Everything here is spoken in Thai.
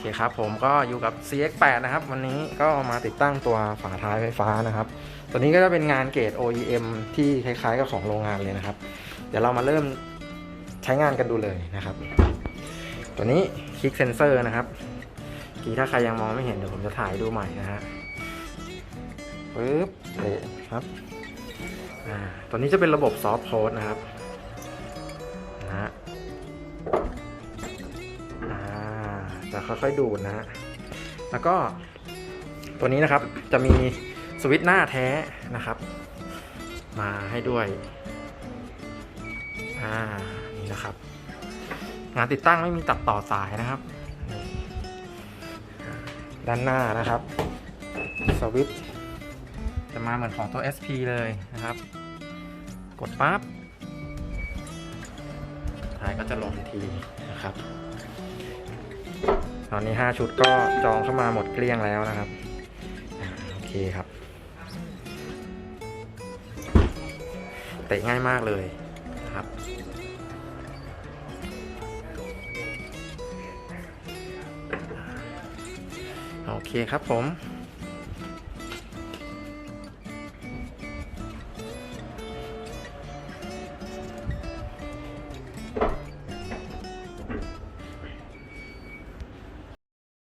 เคครับผมก็อยู่กับ CX8 นะครับ วันนี้ก็มาติดตั้งตัวฝาท้ายไฟฟ้านะครับ ตัวนี้ก็จะเป็นงานเกรด OEM ที่คล้ายๆกับของโรงงานเลยนะครับ เดี๋ยวเรามาเริ่มใช้งานกันดูเลยนะครับ ตัวนี้คลิกเซนเซอร์นะครับกีถ้าใครยังมองไม่เห็นเดี๋ยวผมจะถ่ายดูใหม่นะฮะปึ๊บเละครับอ่าตัวนี้จะเป็นระบบซอฟต์โค้ดนะครับ จะค่อยๆดูดนะฮะ แล้วก็ตัวนี้นะครับจะมีสวิตช์หน้าแท้นะครับ มาให้ด้วย อ่า นี่นะครับ งานติดตั้งไม่มีตัดต่อสายนะครับ ด้านหน้านะครับ สวิตช์จะมาเหมือนของตัว SP เลยนะครับ กดปั๊บท้ายก็จะลงทันทีนะครับ ตอนนี้ 5 ชุดก็จองเข้ามาหมดเกลี้ยงแล้วนะครับ โอเคครับ เตะง่ายมากเลยครับ โอเคครับผม